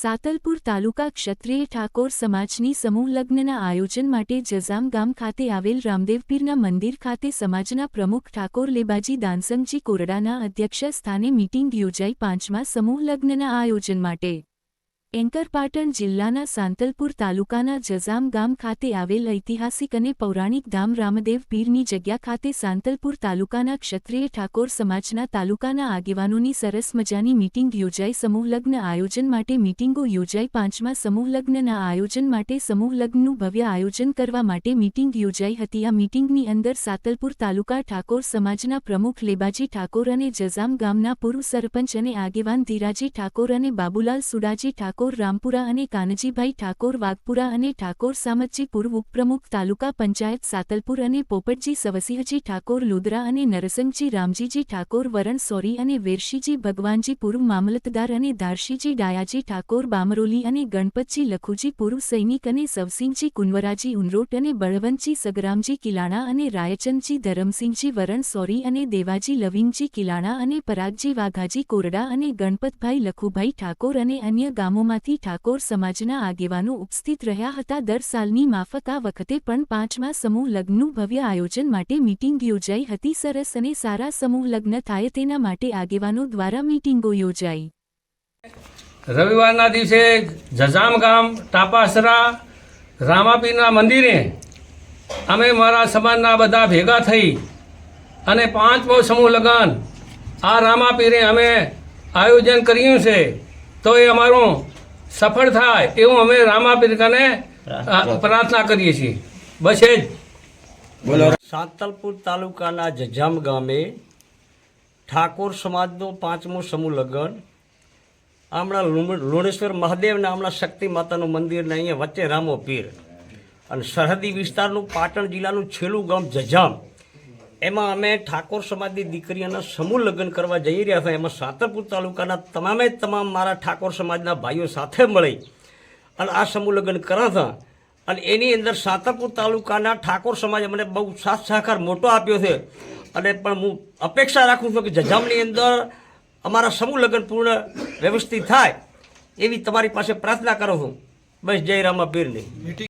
સાતલપુર તાલુકા ક્ષત્રિય ઠાકોર સમાજની સમૂહ લગ્નના આયોજન માટે જઝામ ગામ ખાતે આવેલ રામદેવપીરના મંદિર ખાતે સમાજના પ્રમુખ ઠાકોર લેબાજી દાનસંગજી કોરડાના અધ્યક્ષ સ્થાને મીટિંગ યોજાઈ પાંચમા સમૂહ લગ્નના આયોજન માટે. એન્કર પાટણ જિલ્લાના સાંતલપુર તાલુકાના જજામ ગામ ખાતે આવેલ ઐતિહાસિક અને પૌરાણિક ધામ રામદેવ પીરની જગ્યા ખાતે સાંતલપુર તાલુકાના ક્ષત્રિય ઠાકોર સમાજના તાલુકાના આગેવાનોની સરસ મજાની મીટિંગ યોજાઈ. સમૂહલગ્ન આયોજન માટે મીટિંગો યોજાઈ. પાંચમા સમૂહલગ્નના આયોજન માટે સમૂહલગ્નનું ભવ્ય આયોજન કરવા માટે મીટિંગ યોજાઈ હતી. આ મીટિંગની અંદર સાતલપુર તાલુકા ઠાકોર સમાજના પ્રમુખ લેબાજી ઠાકોર અને જજામ ગામના પૂર્વ સરપંચ અને આગેવાન ધીરાજી ઠાકોર અને બાબુલાલ સુડાજી ઠાકોર રામપુરા અને કાનજીભાઈ ઠાકોર વાઘપુરા અને ઠાકોર સામતજી પૂર્વ ઉપપ્રમુખ તાલુકા પંચાયત સાતલપુર અને પોપટજી સવસિંહજી ઠાકોર લુદરા અને નરસંગજી રામજીજી ઠાકોર વરણ સોરી અને વેરશીજી ભગવાનજી પૂર્વ મામલતદાર અને ધારશીજી ડાયાજી ઠાકોર બામરોલી અને ગણપતજી લખુજી પૂર્વ સૈનિક અને સવસિંહજી કુંવરાજી ઉનરોટ અને બળવંતજી સગરામજી કિલાણા અને રાયચંદજી ધરમસિંહજી વરણ સોરી અને દેવાજી લવિંગજી કિલાણા અને પરાગજી વાઘાજી કોરડા અને ગણપતભાઈ લખુભાઈ ઠાકોર અને અન્ય ગામોમાંથી ઠાકોર સમાજના આગેવાનો ઉપસ્થિત રહ્યા હતા. દર સાલની માફક આ વખતે પણ પાંચમા સમૂહ લગ્નનું ભવ્ય આયોજન માટે મીટિંગ યોજાઈ હતી. સરસ અને સારા સમૂહ લગ્ન થાય તેના માટે આગેવાનો દ્વારા મીટિંગો યોજાઈ. રવિવારના દિવસે જજામ ગામ ટાપાસરા રામાપીરના મંદિરે અમે મારા સમાજના બધા ભેગા થઈ અને પાંચમો સમૂહ લગ્ન આ રામાપીરે અમે આયોજન કર્યું છે. તો એ અમારું સફળ થાય એવું અમે રામા કને પ્રાર્થના કરીએ છીએ. બસ એ જ. સાંતલપુર તાલુકાના જજામ ગામે ઠાકોર સમાજનો પાંચમો સમૂહ લગ્ન. હમણાં લુણ- લુણેશ્વર મહાદેવના હમણાં શક્તિ માતાનું મંદિરને અહીંયા વચ્ચે રામો પીર. અને સરહદી વિસ્તારનું પાટણ જિલ્લાનું છેલ્લું ગામ જજામ. એમાં અમે ઠાકોર સમાજની દીકરીઓના સમૂહ લગ્ન કરવા જઈ રહ્યા હતા. એમાં સાતરપુર તાલુકાના તમામે તમામ મારા ઠાકોર સમાજના ભાઈઓ સાથે મળી અને આ સમૂહ લગ્ન કર્યા હતા અને એની અંદર સાતરપુર તાલુકાના ઠાકોર સમાજે મને બહુ સાથ સહકાર મોટો આપ્યો છે. અને પણ હું અપેક્ષા રાખું છું કે જજામની અંદર અમારા સમૂહ લગ્ન પૂર્ણ વ્યવસ્થિત થાય એવી તમારી પાસે પ્રાર્થના કરું છું. બસ જય રામા પીરની